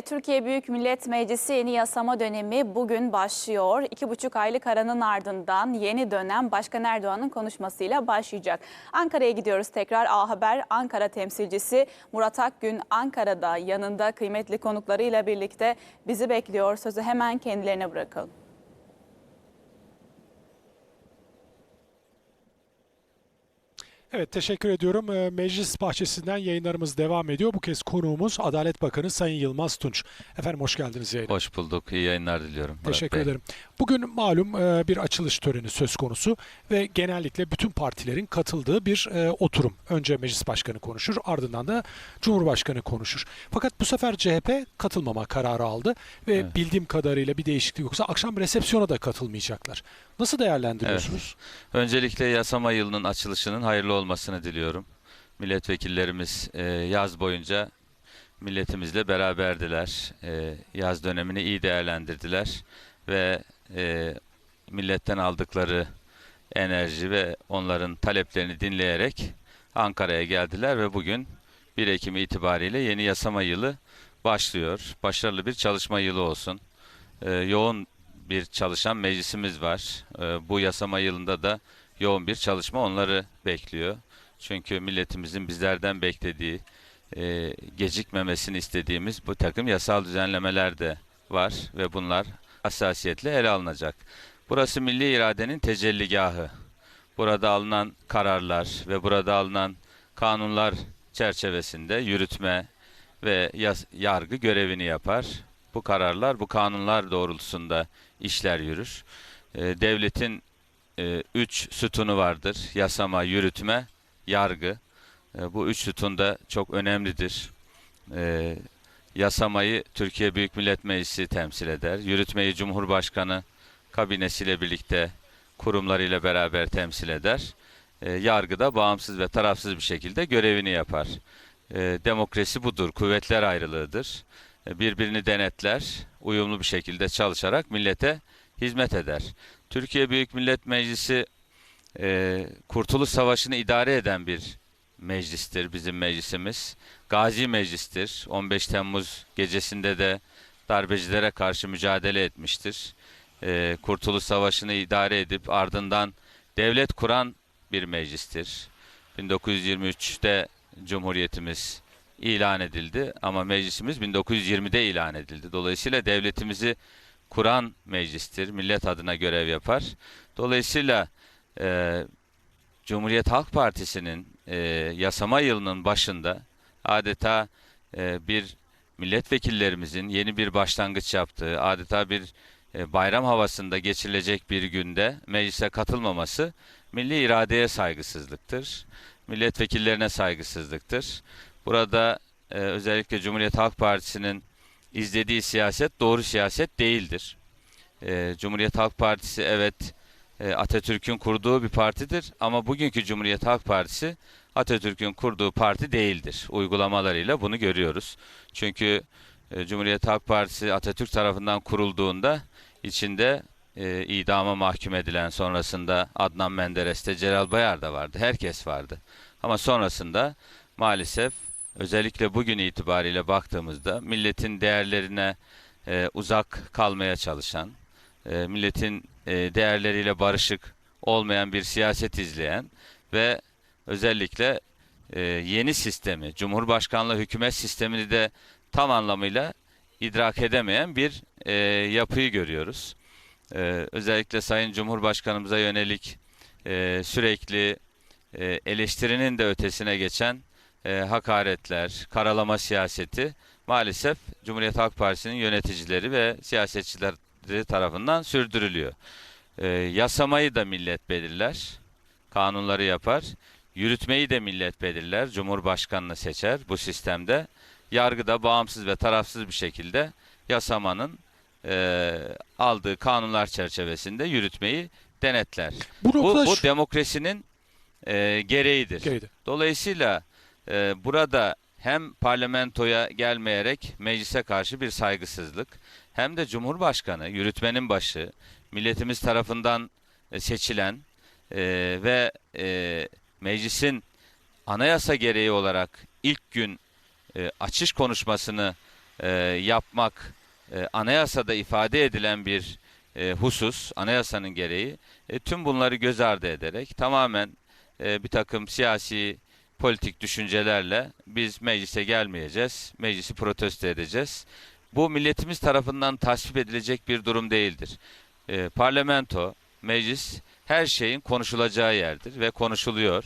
Türkiye Büyük Millet Meclisi yeni yasama dönemi bugün başlıyor. İki buçuk aylık aranın ardından yeni dönem Başkan Erdoğan'ın konuşmasıyla başlayacak. Ankara'ya gidiyoruz tekrar. A Haber Ankara temsilcisi Murat Akgün Ankara'da yanında kıymetli konuklarıyla birlikte bizi bekliyor. Sözü hemen kendilerine bırakalım. Evet teşekkür ediyorum. Ee, Meclis bahçesinden yayınlarımız devam ediyor. Bu kez konuğumuz Adalet Bakanı Sayın Yılmaz Tunç. Efendim hoş geldiniz yayına. Hoş bulduk. İyi yayınlar diliyorum. Teşekkür Bey. ederim. Bugün malum e, bir açılış töreni söz konusu ve genellikle bütün partilerin katıldığı bir e, oturum. Önce Meclis Başkanı konuşur, ardından da Cumhurbaşkanı konuşur. Fakat bu sefer CHP katılmama kararı aldı ve Evet. bildiğim kadarıyla bir değişiklik yoksa akşam resepsiyona da katılmayacaklar. Nasıl değerlendiriyorsunuz? Öncelikle yasama yılının açılışının hayırlı olmasını diliyorum. Milletvekillerimiz e, yaz boyunca milletimizle beraberdiler. E, yaz dönemini iyi değerlendirdiler ve e, milletten aldıkları enerji ve onların taleplerini dinleyerek Ankara'ya geldiler ve bugün 1 Ekim itibariyle yeni yasama yılı başlıyor. Başarılı bir çalışma yılı olsun. E, yoğun bir çalışan meclisimiz var. E, bu yasama yılında da yoğun bir çalışma onları bekliyor. Çünkü milletimizin bizlerden beklediği, e, gecikmemesini istediğimiz bu takım yasal düzenlemeler de var ve bunlar hassasiyetle ele alınacak. Burası milli iradenin tecelligahı. Burada alınan kararlar ve burada alınan kanunlar çerçevesinde yürütme ve yargı görevini yapar. Bu kararlar, bu kanunlar doğrultusunda işler yürür. E, devletin e, üç sütunu vardır. Yasama, yürütme, yargı. E, bu üç sütun da çok önemlidir. E, yasamayı Türkiye Büyük Millet Meclisi temsil eder. Yürütmeyi Cumhurbaşkanı kabinesiyle birlikte kurumlarıyla beraber temsil eder. E, yargı da bağımsız ve tarafsız bir şekilde görevini yapar. E, demokrasi budur, kuvvetler ayrılığıdır. Birbirini denetler, uyumlu bir şekilde çalışarak millete hizmet eder. Türkiye Büyük Millet Meclisi e, Kurtuluş Savaşı'nı idare eden bir meclistir bizim meclisimiz. Gazi meclistir. 15 Temmuz gecesinde de darbecilere karşı mücadele etmiştir. E, Kurtuluş Savaşı'nı idare edip ardından devlet kuran bir meclistir. 1923'te Cumhuriyetimiz ilan edildi ama meclisimiz 1920'de ilan edildi. Dolayısıyla devletimizi kuran meclistir. Millet adına görev yapar. Dolayısıyla e, Cumhuriyet Halk Partisi'nin e, yasama yılının başında adeta e, bir milletvekillerimizin yeni bir başlangıç yaptığı, adeta bir e, bayram havasında geçirilecek bir günde meclise katılmaması milli iradeye saygısızlıktır. Milletvekillerine saygısızlıktır. Burada e, özellikle Cumhuriyet Halk Partisi'nin izlediği siyaset doğru siyaset değildir. E, Cumhuriyet Halk Partisi evet e, Atatürk'ün kurduğu bir partidir ama bugünkü Cumhuriyet Halk Partisi Atatürk'ün kurduğu parti değildir. Uygulamalarıyla bunu görüyoruz. Çünkü e, Cumhuriyet Halk Partisi Atatürk tarafından kurulduğunda içinde e, idama mahkum edilen sonrasında Adnan Menderes'te Celal Bayar da vardı. Herkes vardı. Ama sonrasında maalesef özellikle bugün itibariyle baktığımızda milletin değerlerine e, uzak kalmaya çalışan, e, milletin e, değerleriyle barışık olmayan bir siyaset izleyen ve özellikle e, yeni sistemi, Cumhurbaşkanlığı hükümet sistemini de tam anlamıyla idrak edemeyen bir e, yapıyı görüyoruz. E, özellikle Sayın Cumhurbaşkanımıza yönelik e, sürekli e, eleştirinin de ötesine geçen e, hakaretler, karalama siyaseti maalesef Cumhuriyet Halk Partisi'nin yöneticileri ve siyasetçileri tarafından sürdürülüyor. E, yasamayı da millet belirler, kanunları yapar. Yürütmeyi de millet belirler, Cumhurbaşkanını seçer bu sistemde. Yargıda bağımsız ve tarafsız bir şekilde yasamanın e, aldığı kanunlar çerçevesinde yürütmeyi denetler. Bu Bu, bu demokrasinin e, gereğidir. Gereğidir. Dolayısıyla e, burada hem parlamentoya gelmeyerek meclise karşı bir saygısızlık hem de Cumhurbaşkanı, yürütmenin başı, milletimiz tarafından e, seçilen e, ve e, meclisin anayasa gereği olarak ilk gün e, açış konuşmasını e, yapmak e, anayasada ifade edilen bir e, husus, anayasanın gereği. E, tüm bunları göz ardı ederek tamamen e, bir takım siyasi politik düşüncelerle biz meclise gelmeyeceğiz, meclisi protesto edeceğiz. Bu milletimiz tarafından tasvip edilecek bir durum değildir. E, parlamento, meclis her şeyin konuşulacağı yerdir ve konuşuluyor.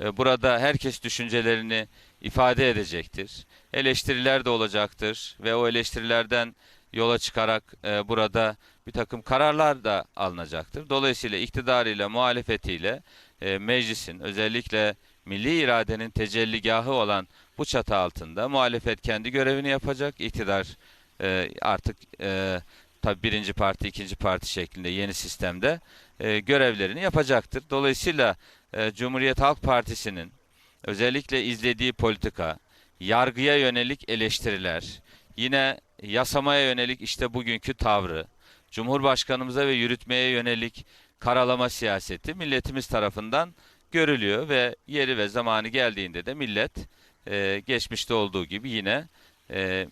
E, burada herkes düşüncelerini ifade edecektir. Eleştiriler de olacaktır ve o eleştirilerden yola çıkarak e, burada bir takım kararlar da alınacaktır. Dolayısıyla iktidarıyla, muhalefetiyle e, meclisin özellikle milli iradenin tecelligahı olan bu çatı altında muhalefet kendi görevini yapacak. İktidar e, artık e, tabi birinci parti, ikinci parti şeklinde yeni sistemde e, görevlerini yapacaktır. Dolayısıyla e, Cumhuriyet Halk Partisi'nin özellikle izlediği politika, yargıya yönelik eleştiriler, yine yasamaya yönelik işte bugünkü tavrı, Cumhurbaşkanımıza ve yürütmeye yönelik karalama siyaseti milletimiz tarafından görülüyor ve yeri ve zamanı geldiğinde de millet e, geçmişte olduğu gibi yine e,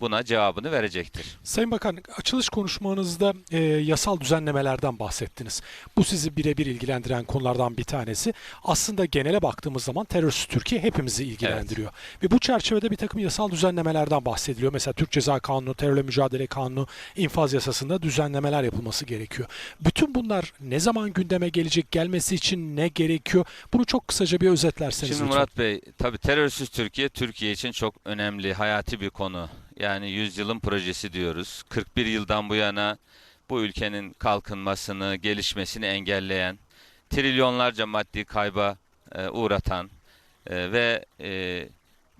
buna cevabını verecektir. Sayın Bakan, açılış konuşmanızda e, yasal düzenlemelerden bahsettiniz. Bu sizi birebir ilgilendiren konulardan bir tanesi. Aslında genele baktığımız zaman terörsüz Türkiye hepimizi ilgilendiriyor. Ve bu çerçevede bir takım yasal düzenlemelerden bahsediliyor. Mesela Türk Ceza Kanunu, Terörle Mücadele Kanunu, infaz yasasında düzenlemeler yapılması gerekiyor. Bütün bunlar ne zaman gündeme gelecek, gelmesi için ne gerekiyor? Bunu çok kısaca bir özetlerseniz Şimdi lütfen. Murat Bey, tabii terörsüz Türkiye, Türkiye için çok önemli, hayati bir konu. Yani yüzyılın projesi diyoruz. 41 yıldan bu yana bu ülkenin kalkınmasını, gelişmesini engelleyen, trilyonlarca maddi kayba e, uğratan e, ve e,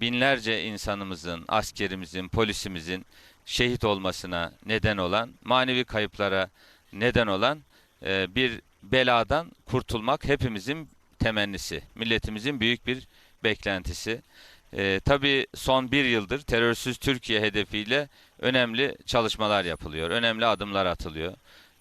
binlerce insanımızın, askerimizin, polisimizin şehit olmasına neden olan, manevi kayıplara neden olan e, bir beladan kurtulmak hepimizin temennisi, milletimizin büyük bir beklentisi. Ee, tabii son bir yıldır terörsüz Türkiye hedefiyle önemli çalışmalar yapılıyor, önemli adımlar atılıyor.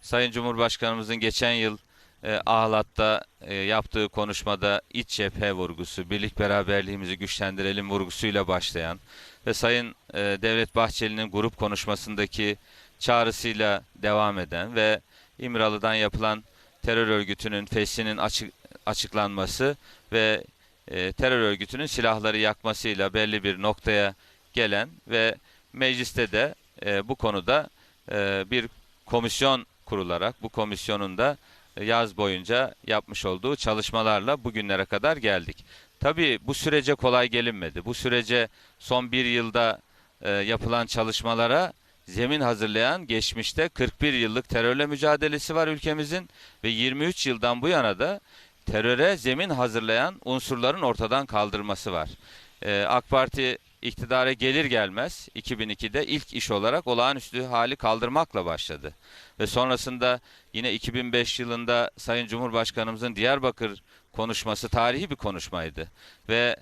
Sayın Cumhurbaşkanımızın geçen yıl e, Ahlat'ta e, yaptığı konuşmada iç cephe vurgusu, birlik beraberliğimizi güçlendirelim vurgusuyla başlayan ve Sayın e, Devlet Bahçeli'nin grup konuşmasındaki çağrısıyla devam eden ve İmralı'dan yapılan terör örgütünün fesinin açık, açıklanması ve e, terör örgütünün silahları yakmasıyla belli bir noktaya gelen ve mecliste de e, bu konuda e, bir komisyon kurularak bu komisyonun da yaz boyunca yapmış olduğu çalışmalarla bugünlere kadar geldik. Tabii bu sürece kolay gelinmedi. Bu sürece son bir yılda yapılan çalışmalara zemin hazırlayan geçmişte 41 yıllık terörle mücadelesi var ülkemizin ve 23 yıldan bu yana da teröre zemin hazırlayan unsurların ortadan kaldırması var. Ee, AK Parti iktidara gelir gelmez 2002'de ilk iş olarak olağanüstü hali kaldırmakla başladı. Ve sonrasında yine 2005 yılında Sayın Cumhurbaşkanımızın Diyarbakır konuşması tarihi bir konuşmaydı. Ve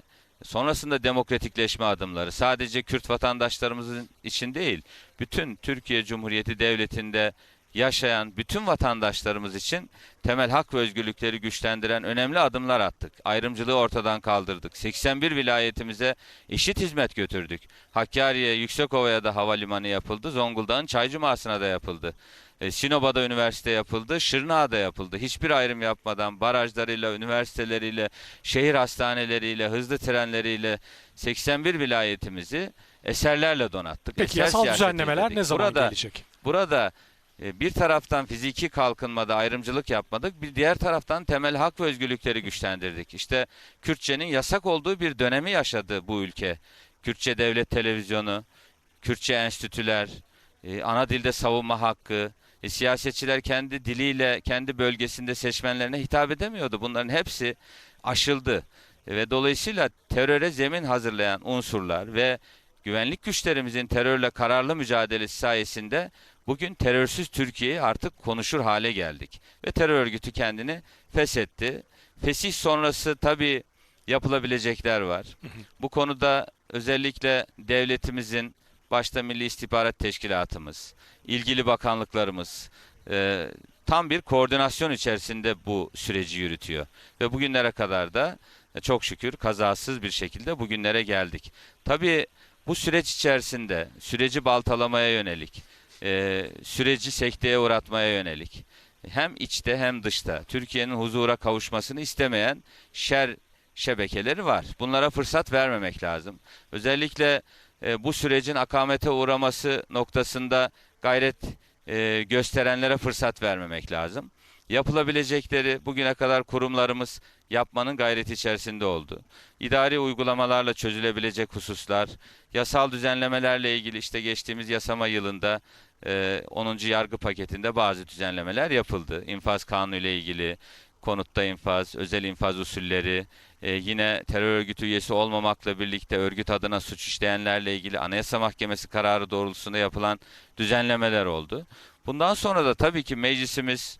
sonrasında demokratikleşme adımları sadece Kürt vatandaşlarımızın için değil, bütün Türkiye Cumhuriyeti Devleti'nde yaşayan bütün vatandaşlarımız için temel hak ve özgürlükleri güçlendiren önemli adımlar attık. Ayrımcılığı ortadan kaldırdık. 81 vilayetimize eşit hizmet götürdük. Hakkari'ye, Yüksekova'ya da havalimanı yapıldı. Zonguldak'ın Çaycuma'sına da yapıldı. E, Sinopa'da üniversite yapıldı, Şırnak'ta yapıldı. Hiçbir ayrım yapmadan barajlarıyla, üniversiteleriyle, şehir hastaneleriyle, hızlı trenleriyle 81 vilayetimizi eserlerle donattık. Peki Eser yasal düzenlemeler izledik. ne zaman Burada, gelecek? Burada bir taraftan fiziki kalkınmada ayrımcılık yapmadık, bir diğer taraftan temel hak ve özgürlükleri güçlendirdik. İşte Kürtçenin yasak olduğu bir dönemi yaşadı bu ülke. Kürtçe devlet televizyonu, Kürtçe enstitüler, e, ana dilde savunma hakkı, e, siyasetçiler kendi diliyle kendi bölgesinde seçmenlerine hitap edemiyordu. Bunların hepsi aşıldı. E, ve dolayısıyla teröre zemin hazırlayan unsurlar ve güvenlik güçlerimizin terörle kararlı mücadelesi sayesinde bugün terörsüz Türkiye'yi artık konuşur hale geldik. Ve terör örgütü kendini feshetti. Fesih sonrası tabii yapılabilecekler var. Bu konuda özellikle devletimizin başta Milli İstihbarat Teşkilatımız, ilgili bakanlıklarımız e, tam bir koordinasyon içerisinde bu süreci yürütüyor. Ve bugünlere kadar da e, çok şükür kazasız bir şekilde bugünlere geldik. Tabii Bu süreç içerisinde süreci baltalamaya yönelik, e, süreci sekteye uğratmaya yönelik hem içte hem dışta Türkiye'nin huzura kavuşmasını istemeyen şer şebekeleri var. Bunlara fırsat vermemek lazım. Özellikle e, bu sürecin akamete uğraması noktasında gayret e, gösterenlere fırsat vermemek lazım. Yapılabilecekleri bugüne kadar kurumlarımız yapmanın gayreti içerisinde oldu. İdari uygulamalarla çözülebilecek hususlar, yasal düzenlemelerle ilgili işte geçtiğimiz yasama yılında e, 10. yargı paketinde bazı düzenlemeler yapıldı. İnfaz kanunu ile ilgili konutta infaz, özel infaz usulleri, e, yine terör örgütü üyesi olmamakla birlikte örgüt adına suç işleyenlerle ilgili Anayasa Mahkemesi kararı doğrultusunda yapılan düzenlemeler oldu. Bundan sonra da tabii ki meclisimiz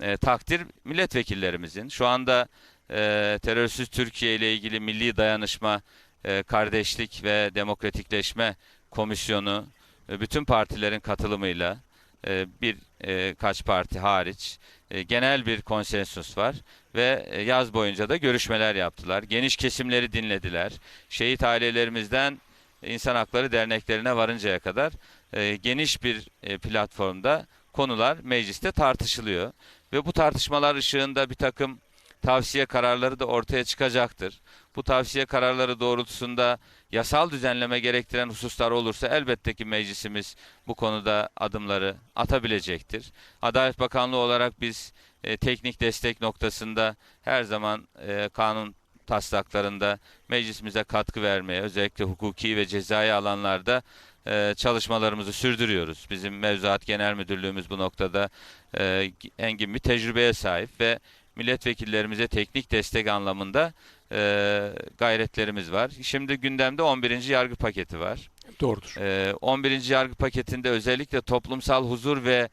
e, takdir milletvekillerimizin şu anda e, terörsüz Türkiye ile ilgili milli dayanışma, e, kardeşlik ve demokratikleşme komisyonu e, bütün partilerin katılımıyla e, bir e, kaç parti hariç e, genel bir konsensus var ve e, yaz boyunca da görüşmeler yaptılar. Geniş kesimleri dinlediler. Şehit ailelerimizden insan hakları derneklerine varıncaya kadar e, geniş bir e, platformda konular mecliste tartışılıyor ve bu tartışmalar ışığında bir takım tavsiye kararları da ortaya çıkacaktır. Bu tavsiye kararları doğrultusunda yasal düzenleme gerektiren hususlar olursa elbette ki meclisimiz bu konuda adımları atabilecektir. Adalet Bakanlığı olarak biz e, teknik destek noktasında her zaman e, kanun taslaklarında meclisimize katkı vermeye özellikle hukuki ve cezai alanlarda e, çalışmalarımızı sürdürüyoruz. Bizim Mevzuat Genel Müdürlüğümüz bu noktada e, engin bir tecrübeye sahip ve milletvekillerimize teknik destek anlamında e, gayretlerimiz var. Şimdi gündemde 11. yargı paketi var. Doğrudur. Ee, 11. yargı paketinde özellikle toplumsal huzur ve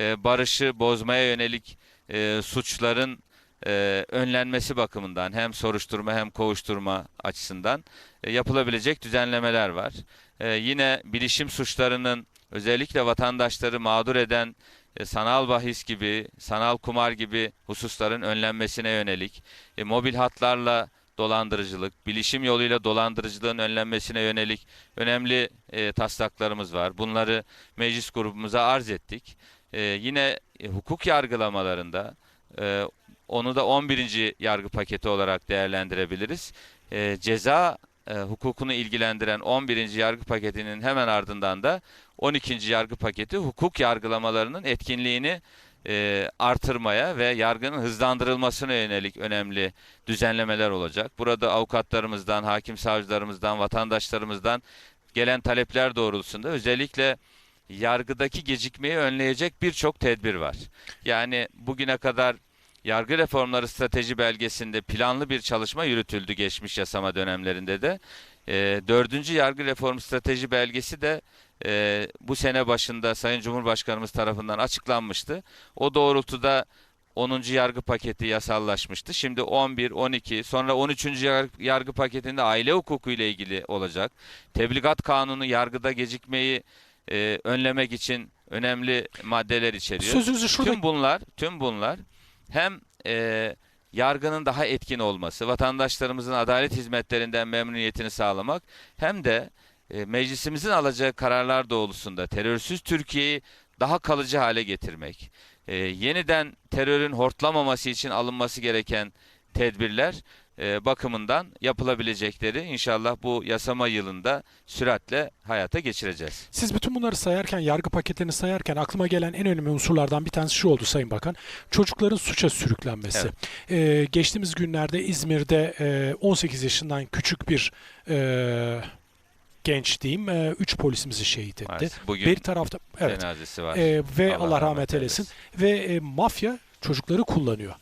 e, barışı bozmaya yönelik e, suçların e, önlenmesi bakımından hem soruşturma hem kovuşturma açısından e, yapılabilecek düzenlemeler var. E, yine bilişim suçlarının özellikle vatandaşları mağdur eden e, sanal bahis gibi, sanal kumar gibi hususların önlenmesine yönelik, e, mobil hatlarla dolandırıcılık, bilişim yoluyla dolandırıcılığın önlenmesine yönelik önemli e, taslaklarımız var. Bunları meclis grubumuza arz ettik. E, yine e, hukuk yargılamalarında e, onu da 11. yargı paketi olarak değerlendirebiliriz. E, ceza e, hukukunu ilgilendiren 11. yargı paketinin hemen ardından da 12. yargı paketi hukuk yargılamalarının etkinliğini e, artırmaya ve yargının hızlandırılmasına yönelik önemli düzenlemeler olacak. Burada avukatlarımızdan, hakim savcılarımızdan, vatandaşlarımızdan gelen talepler doğrultusunda özellikle yargıdaki gecikmeyi önleyecek birçok tedbir var. Yani bugüne kadar yargı reformları strateji belgesinde planlı bir çalışma yürütüldü geçmiş yasama dönemlerinde de. E, dördüncü yargı reform strateji belgesi de e, bu sene başında Sayın Cumhurbaşkanımız tarafından açıklanmıştı. O doğrultuda 10. yargı paketi yasallaşmıştı. Şimdi 11, 12, sonra 13. yar- yargı paketinde aile hukuku ile ilgili olacak. Tebligat kanunu yargıda gecikmeyi e, önlemek için önemli maddeler içeriyor. Sözünüzü şurada Tüm bunlar, tüm bunlar hem e, yargının daha etkin olması, vatandaşlarımızın adalet hizmetlerinden memnuniyetini sağlamak hem de e, meclisimizin alacağı kararlar doğrultusunda terörsüz Türkiye'yi daha kalıcı hale getirmek, e, yeniden terörün hortlamaması için alınması gereken tedbirler e, bakımından yapılabilecekleri inşallah bu yasama yılında süratle hayata geçireceğiz. Siz bütün bunları sayarken, yargı paketlerini sayarken aklıma gelen en önemli unsurlardan bir tanesi şu oldu Sayın Bakan. Çocukların suça sürüklenmesi. Ee, geçtiğimiz günlerde İzmir'de e, 18 yaşından küçük bir e, genç diyeyim, 3 polisimizi şehit etti. Maalesef bugün Bir tarafta evet cenazesi var. e, ve Allah, rahmet eylesin ve e, mafya çocukları kullanıyor.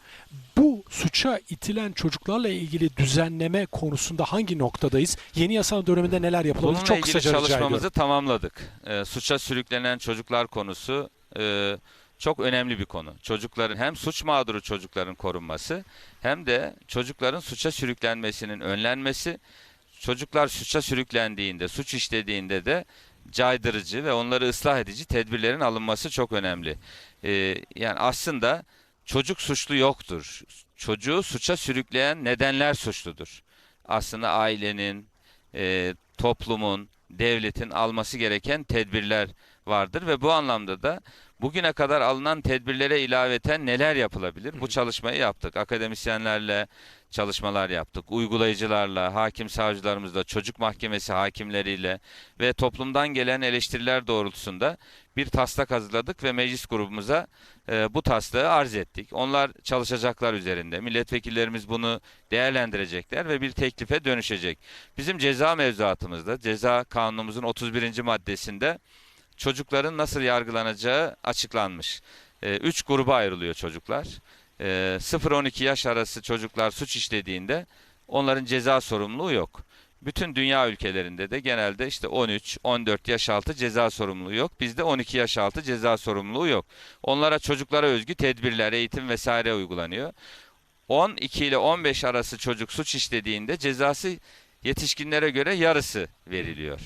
Bu suça itilen çocuklarla ilgili düzenleme konusunda hangi noktadayız? Yeni yasal döneminde neler yapılabilir? Bununla Çok ilgili kısaca çalışmamızı tamamladık. Ee, suça sürüklenen çocuklar konusu e, çok önemli bir konu. Çocukların hem suç mağduru çocukların korunması hem de çocukların suça sürüklenmesinin önlenmesi. Çocuklar suça sürüklendiğinde, suç işlediğinde de caydırıcı ve onları ıslah edici tedbirlerin alınması çok önemli. Ee, yani aslında çocuk suçlu yoktur. Çocuğu suça sürükleyen nedenler suçludur. Aslında ailenin, e, toplumun, devletin alması gereken tedbirler vardır ve bu anlamda da bugüne kadar alınan tedbirlere ilaveten neler yapılabilir? Bu çalışmayı yaptık. Akademisyenlerle çalışmalar yaptık. Uygulayıcılarla, hakim savcılarımızla, çocuk mahkemesi hakimleriyle ve toplumdan gelen eleştiriler doğrultusunda bir taslak hazırladık ve meclis grubumuza e, bu taslağı arz ettik. Onlar çalışacaklar üzerinde. Milletvekillerimiz bunu değerlendirecekler ve bir teklife dönüşecek. Bizim ceza mevzuatımızda, ceza kanunumuzun 31. maddesinde çocukların nasıl yargılanacağı açıklanmış. E, üç gruba ayrılıyor çocuklar. E, 0-12 yaş arası çocuklar suç işlediğinde onların ceza sorumluluğu yok. Bütün dünya ülkelerinde de genelde işte 13-14 yaş altı ceza sorumluluğu yok. Bizde 12 yaş altı ceza sorumluluğu yok. Onlara çocuklara özgü tedbirler, eğitim vesaire uygulanıyor. 12 ile 15 arası çocuk suç işlediğinde cezası yetişkinlere göre yarısı veriliyor.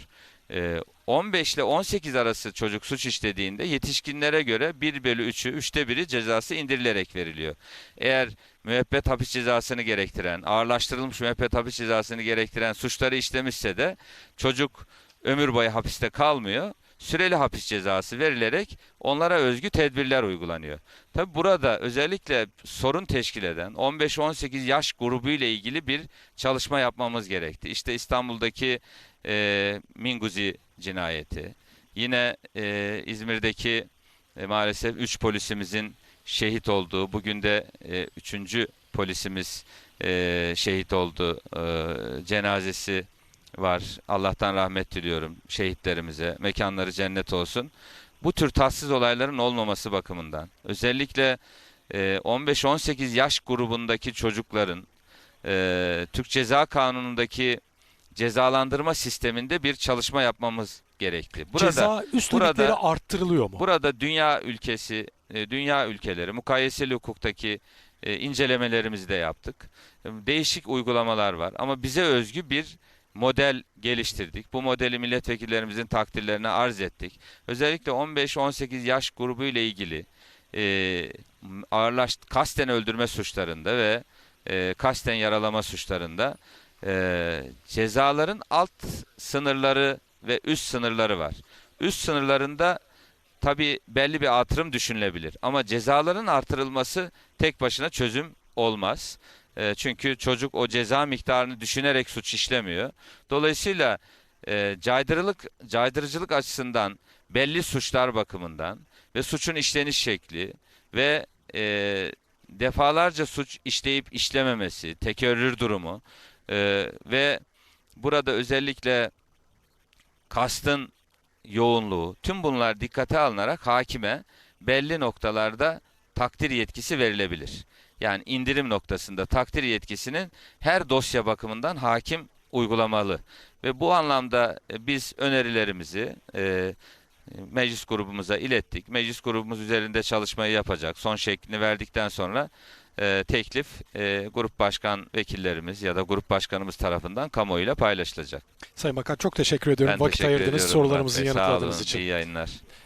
Ee, 15 ile 18 arası çocuk suç işlediğinde yetişkinlere göre 1 bölü 3'ü, 3'te 1'i cezası indirilerek veriliyor. Eğer müebbet hapis cezasını gerektiren, ağırlaştırılmış müebbet hapis cezasını gerektiren suçları işlemişse de çocuk ömür boyu hapiste kalmıyor. Süreli hapis cezası verilerek onlara özgü tedbirler uygulanıyor. Tabi burada özellikle sorun teşkil eden 15-18 yaş grubu ile ilgili bir çalışma yapmamız gerekti. İşte İstanbul'daki e, Minguzi cinayeti, yine e, İzmir'deki e, maalesef 3 polisimizin şehit olduğu, bugün de 3. polisimiz e, şehit oldu, e, cenazesi var. Allah'tan rahmet diliyorum şehitlerimize. Mekanları cennet olsun. Bu tür tatsız olayların olmaması bakımından özellikle e, 15-18 yaş grubundaki çocukların e, Türk Ceza Kanunu'ndaki cezalandırma sisteminde bir çalışma yapmamız gerekli. Burada Ceza üst burada- arttırılıyor mu? Burada dünya ülkesi, e, dünya ülkeleri, mukayeseli hukuktaki e, incelemelerimizi de yaptık. E, Değişik uygulamalar var ama bize özgü bir model geliştirdik. Bu modeli milletvekillerimizin takdirlerine arz ettik. Özellikle 15-18 yaş grubu ile ilgili e, ağırlaş, kasten öldürme suçlarında ve e, kasten yaralama suçlarında e, cezaların alt sınırları ve üst sınırları var. Üst sınırlarında tabi belli bir artırım düşünülebilir. Ama cezaların artırılması tek başına çözüm olmaz. E, çünkü çocuk o ceza miktarını düşünerek suç işlemiyor. Dolayısıyla e, caydırılık, caydırıcılık açısından belli suçlar bakımından ve suçun işleniş şekli ve e, defalarca suç işleyip işlememesi, tekerrür durumu e, ve burada özellikle kastın yoğunluğu, tüm bunlar dikkate alınarak hakime belli noktalarda takdir yetkisi verilebilir. Yani indirim noktasında takdir yetkisinin her dosya bakımından hakim uygulamalı. Ve bu anlamda e, biz önerilerimizi e, meclis grubumuza ilettik. Meclis grubumuz üzerinde çalışmayı yapacak. Son şeklini verdikten sonra e, teklif e, grup başkan vekillerimiz ya da grup başkanımız tarafından kamuoyuyla paylaşılacak. Sayın Bakan çok teşekkür ediyorum. Ben Vakit teşekkür ayırdınız ediyorum sorularımızı yanıtladığınız için. İyi yayınlar.